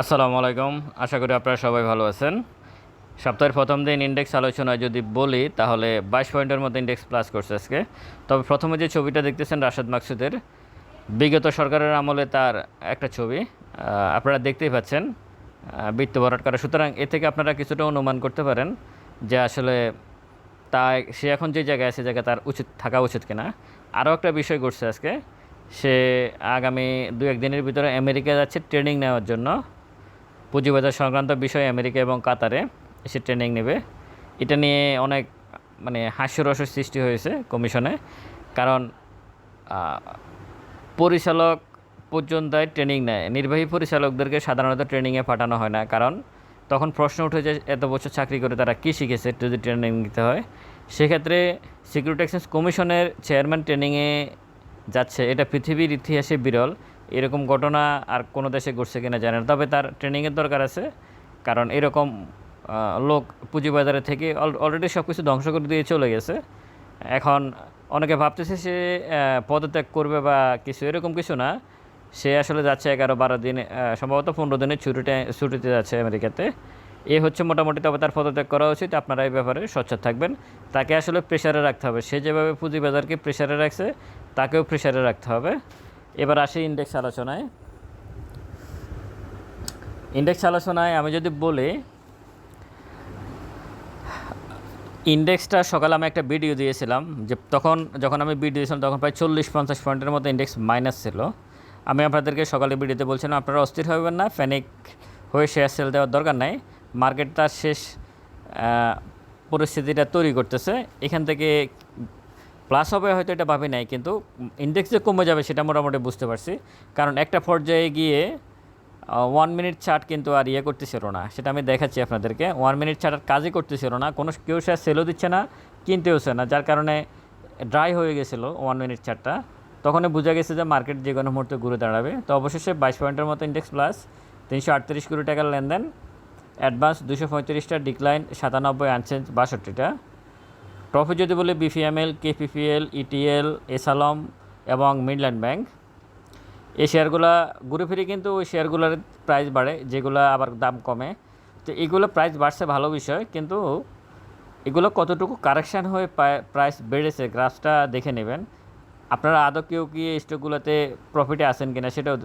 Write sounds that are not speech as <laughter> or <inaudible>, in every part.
আসসালামু আলাইকুম। আশা করি আপনারা সবাই ভালো আছেন। সপ্তাহের প্রথম দিন ইন্ডেক্স আলোচনায় যদি বলি, তাহলে বাইশ পয়েন্টের মতো ইন্ডেক্স প্লাস করছে আজকে। তবে প্রথমে যে ছবিটা দেখতেছেন রাশেদ মাকসুদের, বিগত সরকারের আমলে তার একটা ছবি। আপনারা দেখতেই পাচ্ছেন বৃত্ত ভরাট করা সুতরাং এ থেকে আপনারা কিছুটা অনুমান করতে পারেন যে আসলে তা সে এখন যে জায়গায় আছে জায়গায় তার উচিত, থাকা উচিত কিনা। আরও একটা বিষয় ঘটছে আজকে। সে আগামী দু একদিনের ভিতরে আমেরিকা যাচ্ছে ট্রেনিং নেওয়ার জন্য। পুঁজিবাজার সংক্রান্ত বিষয় আমেরিকা এবং কাতারে এসে ট্রেনিং নেবে। এটা নিয়ে অনেক মানে হাস্যরসের সৃষ্টি হয়েছে কমিশনে। কারণ পরিচালক পর্যন্ত ট্রেনিং নেয়। নির্বাহী পরিচালকদেরকে সাধারণত ট্রেনিংয়ে পাঠানো হয় না। কারণ, তখন প্রশ্ন উঠে যে এত বছর চাকরি করে তারা কী শিখেছে যদি ট্রেনিং নিতে হয়। সেক্ষেত্রে সিকিউরিটি এক্সচেঞ্জ কমিশনের চেয়ারম্যান ট্রেনিংয়ে যাচ্ছে। এটা পৃথিবীর ইতিহাসে বিরল। এরকম ঘটনা আর কোনো দেশে ঘটছে কিনা জানে না। তবে তার ট্রেনিংয়ের দরকার আছে, কারণ এরকম লোক পুঁজিবাজারে থেকে অলরেডি সব কিছু ধ্বংস করে দিয়ে চলে গেছে। এখন অনেকে ভাবতেছে সে পদত্যাগ করবে বা কিছু, এরকম কিছু না। সে আসলে যাচ্ছে এগারো বারো দিন সম্ভবত পনেরো দিনের ছুটিতে ছুটিতে যাচ্ছে আমেরিকাতে। এ হচ্ছে মোটামুটি, তবে তার পদত্যাগ করা উচিত। আপনারা এই ব্যাপারে সচ্ছাদ থাকবেন। তাকে আসলে প্রেশারে রাখতে হবে। সে যেভাবে পুঁজিবাজারকে প্রেশারে রাখছে, তাকেও প্রেশারে রাখতে হবে। এবার আসি ইন্ডেক্স আলোচনায়। ইন্ডেক্স আলোচনায় আমি যদি বলি ইন্ডেক্সটা সকালে আমি একটা ভিডিও দিয়েছিলাম যে তখন যখন আমি ভিডিও দিয়েছিলাম তখন প্রায় চল্লিশ পঞ্চাশ পয়েন্টের মতো ইন্ডেক্স মাইনাস ছিল। আমি আপনাদেরকে সকালে ভিডিওতে বলছিলাম, আপনারা অস্থির হবেন না ফ্যানিক হয়ে শেয়ার সেল দেওয়ার দরকার নাই। মার্কেট তার শেষ পরিস্থিতিটা তৈরি করতেছে। এখান থেকে প্লাস হবে হয়তো এটা ভাবি নাই, কিন্তু ইন্ডেক্স যে কমে যাবে সেটা মোটামুটি বুঝতে পারছি। কারণ একটা পর্যায়ে গিয়ে ওয়ান মিনিট চার্ট কিন্তু আর ইয়ে করতেছিল না। সেটা আমি দেখাচ্ছি আপনাদেরকে। ওয়ান মিনিট চার্ট আর কাজই করতেছিল না। কোনো কেউ সে সেলও দিচ্ছে না কিনতেওছে না। যার কারণে ড্রাই হয়ে গেছিল ওয়ান মিনিট চার্টটা তখনই বোঝা গেছে যে মার্কেট যে কোনো মুহূর্তে ঘুরে দাঁড়াবে। তো অবশেষে বাইশ পয়েন্টের মতো ইন্ডেক্স প্লাস তিনশো আটত্রিশ কোটি টাকার লেনদেন অ্যাডভান্স দুশো পঁয়ত্রিশটা ডিক্লাইন সাতানব্বই আনচেঞ্জ বাষট্টিটা। প্রফিট যদি বলি, বিপিএমএল, কেপিপিএল, ইটিএল, এসালম এবং মিডল্যান্ড ব্যাংক। এই শেয়ারগুলা ঘুরে ফিরে কিন্তু ওই শেয়ারগুলোর প্রাইস বাড়ে, যেগুলো আবার দাম কমে। তো এগুলো প্রাইস বাড়ছে ভালো বিষয়, কিন্তু এগুলো কতটুকু কারেকশান হয়ে প্রাইস বেড়েছে গ্রাফটা দেখে নেবেন। আপনারা আদৌ কেউ কি স্টকগুলোতে প্রফিটে আসেন কিনা সেটাও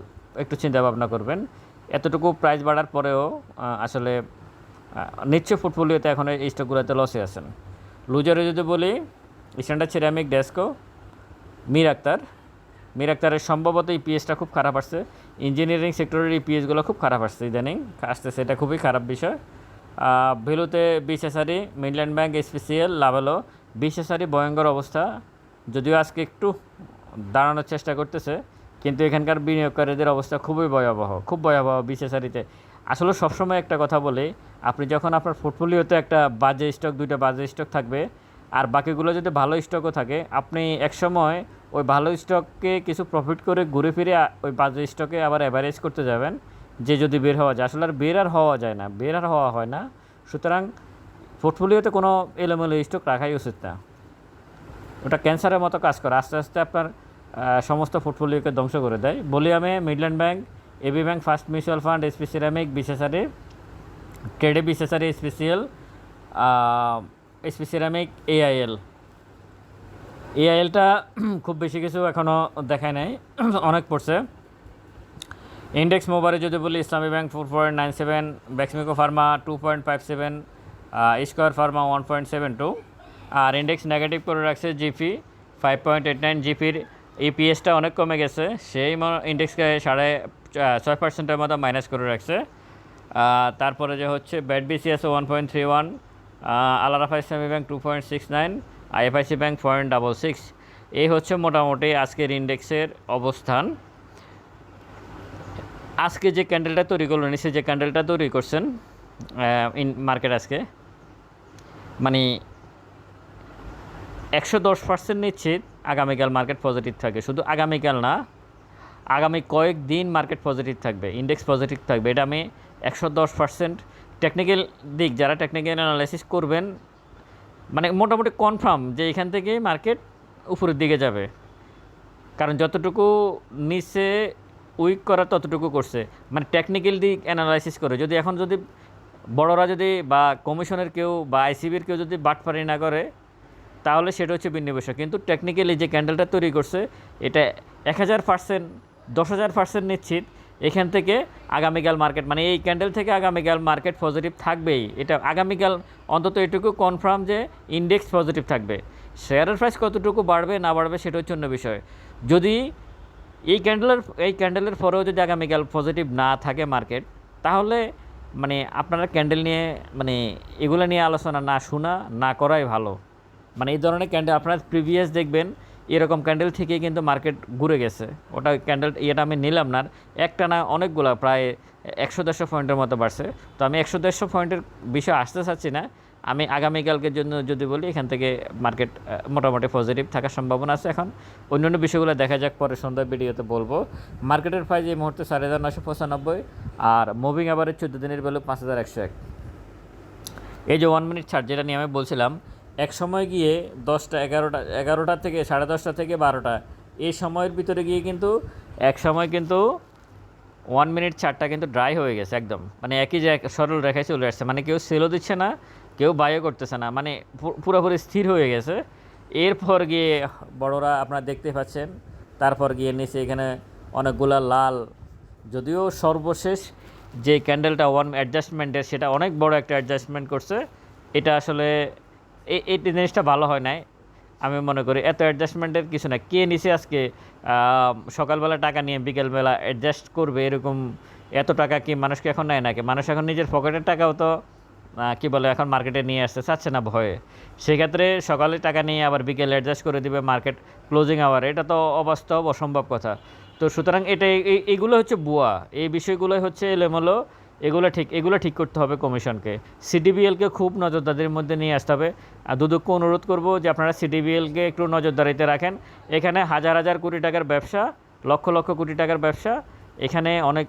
একটু চিন্তা ভাবনা করবেন। এতটুকু প্রাইস বাড়ার পরেও আসলে নিশ্চয় পোর্টফোলিওতে এখন এই স্টকগুলোতে লসে আছেন। লুজারে যদি বলি standard ceramic Desco Mir Akhtar Mir আক্তারের সম্ভবত ইপিএসটা খুব খারাপ আসছে ইঞ্জিনিয়ারিং সেক্টরের ইপিএসগুলো খুব খারাপ আসছে ইদানিং আসতেছে এটা খুবই খারাপ বিষয় ভেলুতে বিশেষারি মিডল্যান্ড ব্যাংক এসপিসিএল লাভালো বিশেষারি ভয়ঙ্কর অবস্থা যদিও আজকে একটু দাঁড়ানোর চেষ্টা করতেছে কিন্তু এখানকার বিনিয়োগকারীদের অবস্থা খুবই ভয়াবহ খুব ভয়াবহ বিশেষারিতে আসলে সবসময় একটা কথা বলি, আপনি যখন আপনার পোর্টফোলিওতে একটা বাজে স্টক দুইটা বাজে স্টক থাকবে, আর বাকিগুলো যদি ভালো স্টকও থাকে, আপনি একসময় ওই ভালো স্টককে কিছু প্রফিট করে ঘুরে ফিরে ওই বাজে স্টকে আবার অ্যাভারেজ করতে যাবেন, যে যদি বের হওয়া যায়। আসলে আর বের আর হওয়া যায় না, বের আর হওয়া হয় না। সুতরাং পোর্টফোলিওতে কোনো এলোমেলো স্টক রাখাই উচিত না। ওটা ক্যান্সারের মতো কাজ করে। আস্তে আস্তে আপনার সমস্ত পোর্টফোলিওকে ধ্বংস করে দেয়। বলি আমি Midland Bank AB Bank First Mutual Fund SP ceramic বিশেষারি ট্রেডে বিশেষারি স্পেশিয়াল এসপি সিরামিক এআইএল এআইএলটা খুব বেশি কিছু এখনও দেখায় নাই, <clears throat> অনেক পড়ছে। ইন্ডেক্স মোবাইলে যদি বলি Islami bank four point nine seven Beximco pharma two point five seven square pharma one point seven two আর ইন্ডেক্স নেগেটিভ করে রাখছে GP five point eight nine জিপির ইপিএসটা অনেক কমে গেছে। সেই ইন্ডেক্সকে সাড়ে ছয় পার্সেন্টের মতো মাইনাস করে রাখছে। তারপরে যে হচ্ছে BAT BCS one point three one Al Arafah Islami bank two point six nine IFIC bank point double six এই হচ্ছে মোটামুটি আজকের ইন্ডেক্সের অবস্থান। আজকে যে ক্যান্ডেলটা তৈরি করলেন নিচে যে ক্যান্ডেলটা তৈরি করছেন ইন মার্কেট আজকে মানে একশো দশ পার্সেন্ট নিশ্চিত আগামীকাল মার্কেট পজিটিভ থাকে। শুধু আগামীকাল না, আগামী কয়েক দিন মার্কেট পজিটিভ থাকবে ইন্ডেক্স পজিটিভ থাকবে। এটা আমি একশো দশ পার্সেন্ট টেকনিক্যাল দিক, যারা টেকনিক্যাল অ্যানালাইসিস করবেন মানে মোটামুটি কনফার্ম যে এখান থেকে মার্কেট উপরের দিকে যাবে। কারণ যতটুকু নিচে উইক করা ততটুকু করছে। মানে টেকনিক্যাল দিক অ্যানালাইসিস করে। যদি এখন যদি বড়রা যদি বা কমিশনের কেউ বা আইসিবির কেউ যদি বাটপারি না করে তাহলে সেটা হচ্ছে বিষয়। কিন্তু টেকনিক্যালি যে ক্যান্ডেলটা তৈরি করছে, এটা এক হাজার পার্সেন্ট দশ হাজার পার্সেন্ট নিশ্চিত। এখান থেকে আগামীকাল মার্কেট মানে এই ক্যান্ডেল থেকে আগামীকাল মার্কেট পজিটিভ থাকবেই। এটা আগামীকাল অন্তত এটুকু কনফার্ম যে ইন্ডেক্স পজিটিভ থাকবে। শেয়ারের প্রাইস কতটুকু বাড়বে, না বাড়বে, সেটা হচ্ছে অন্য বিষয়। যদি এই ক্যান্ডেলের এই ক্যান্ডেলের পরেও যদি আগামীকাল পজিটিভ না থাকে মার্কেট তাহলে মানে আপনারা ক্যান্ডেল নিয়ে মানে এগুলো নিয়ে আলোচনা না শোনা, না করাই ভালো। মানে এই ধরনের ক্যান্ডেল আপনারা প্রিভিয়াস দেখবেন, এরকম ক্যান্ডেল থেকে কিন্তু মার্কেট ঘুরে গেছে। ওটা ক্যান্ডেল ইয়েটা আমি নিলাম না একটা না অনেকগুলো প্রায় একশো দেড়শো পয়েন্টের মতো বাড়ছে। তো আমি একশো দেড়শো পয়েন্টের বিষয়ে আসতে চাচ্ছি না। আমি আগামীকালকের জন্য যদি বলি, এখান থেকে মার্কেট মোটামুটি পজিটিভ থাকার সম্ভাবনা আছে এখন। অন্যান্য বিষয়গুলো দেখা যাক, পরে সন্ধ্যা ভিডিওতে বলব। মার্কেটের প্রাইস এই মুহূর্তে চার হাজার নশো পঁচানব্বই, আর মুভিং আবারের চোদ্দ দিনের ভ্যালু পাঁচ হাজার একশো এক। এই যে ওয়ান মিনিট ছাড় যেটা নিয়ে আমি বলছিলাম এক সময় গিয়ে দশটা, এগারোটা এগারোটা থেকে সাড়ে দশটা থেকে বারোটা। এই সময়ের ভিতরে গিয়ে কিন্তু এক সময় কিন্তু ওয়ান মিনিট চারটা কিন্তু ড্রাই হয়ে গেছে একদম। মানে একই যে সরল রেখায় চলে আসছে। মানে কেউ সেলও দিচ্ছে না, কেউ বায়ও করতেছে না। মানে পুরোপুরি স্থির হয়ে গেছে। এরপর গিয়ে বড়রা আপনারা দেখতে পাচ্ছেন, তারপর গিয়ে নিচে এখানে অনেকগুলা লাল, যদিও সর্বশেষ যে ক্যান্ডেলটা ওয়ান অ্যাডজাস্টমেন্টের সেটা অনেক বড় একটা অ্যাডজাস্টমেন্ট করছে। এটা আসলে এই জিনিসটা ভালো হয় নাই। আমি মনে করি এত অ্যাডজাস্টমেন্টের কিছু না কে নিচে আজকে? সকালবেলা টাকা নিয়ে বিকেলবেলা অ্যাডজাস্ট করবে এরকম এত টাকা কি মানুষকে এখন নেয় নাকি? মানুষ এখন নিজের পকেটের টাকাও তো কি বলে, এখন মার্কেটে নিয়ে আসতে চাচ্ছে না ভয়ে। সেক্ষেত্রে সকালে টাকা নিয়ে আবার বিকেলে অ্যাডজাস্ট করে দিবে মার্কেট ক্লোজিং আওয়ার এটা তো অবাস্তব, অসম্ভব কথা। তো সুতরাং এটা এই- এইগুলো হচ্ছে বুয়া এই বিষয়গুলোই হচ্ছে এলোমেলো। এগুলো ঠিক এগুলো ঠিক করতে হবে কমিশনকে। সিডিবিএলকে খুব নজরদারির মধ্যে নিয়ে আসতে হবে। আর দুদককে অনুরোধ করব যে আপনারা সিডিবিএলকে একটু নজরদারিতে রাখেন। এখানে হাজার হাজার কোটি টাকার ব্যবসা, লক্ষ লক্ষ কোটি টাকার ব্যবসা। এখানে অনেক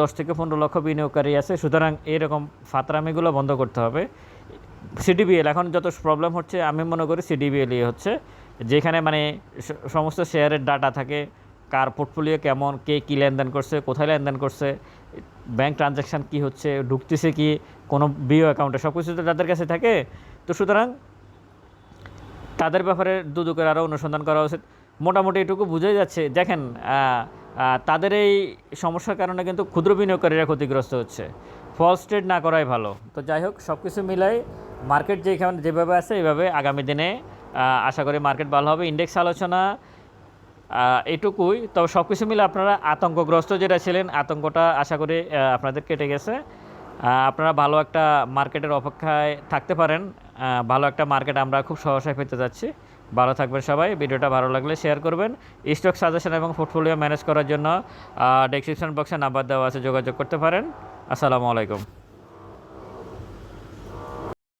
দশ থেকে পনেরো লক্ষ বিনিয়োগকারী আছে। সুতরাং এরকম ফাতরামিগুলো বন্ধ করতে হবে। সিডিবিএল, এখন যত প্রবলেম হচ্ছে, আমি মনে করি সিডিবিএলই হচ্ছে। যেখানে মানে সমস্ত শেয়ারের ডাটা থাকে কার পোর্টফোলিও কেমন, কে কী লেনদেন করছে, কোথায় লেনদেন করছে ব্যাংক ট্রানজ্যাকশান কি হচ্ছে, ঢুকতেছে কি, কোনো বিও অ্যাকাউন্টে সব কিছু তো তাদের কাছে থাকে। তো সুতরাং তাদের ব্যাপারে দুদকের আরও অনুসন্ধান করা উচিত। মোটামুটি এটুকু বোঝাই যাচ্ছে। দেখেন তাদের এই সমস্যার কারণে কিন্তু ক্ষুদ্র বিনিয়োগকারীরা ক্ষতিগ্রস্ত হচ্ছে। ফলস ট্রেড না করাই ভালো। তো যাই হোক সব কিছু মিলাই মার্কেট যেখানে যেভাবে আছে, এইভাবে আগামী দিনে আশা করি মার্কেট ভালো হবে। ইন্ডেক্স আলোচনা এটুকুই। তবে সব কিছু মিলে আপনারা আতঙ্কগ্রস্ত যেটা ছিলেন, আতঙ্কটা আশা করি আপনাদের কেটে গেছে। আপনারা ভালো একটা মার্কেটের অপেক্ষায় থাকতে পারেন। ভালো একটা মার্কেট আমরা খুব সহসায় পেতে যাচ্ছি। ভালো থাকবেন সবাই। ভিডিওটা ভালো লাগলে শেয়ার করবেন। স্টক সাজেশন এবং পোর্টফোলিও ম্যানেজ করার জন্য ডেসক্রিপশন বক্সে নাম্বার দেওয়া আছে, যোগাযোগ করতে পারেন। আসসালামু আলাইকুম।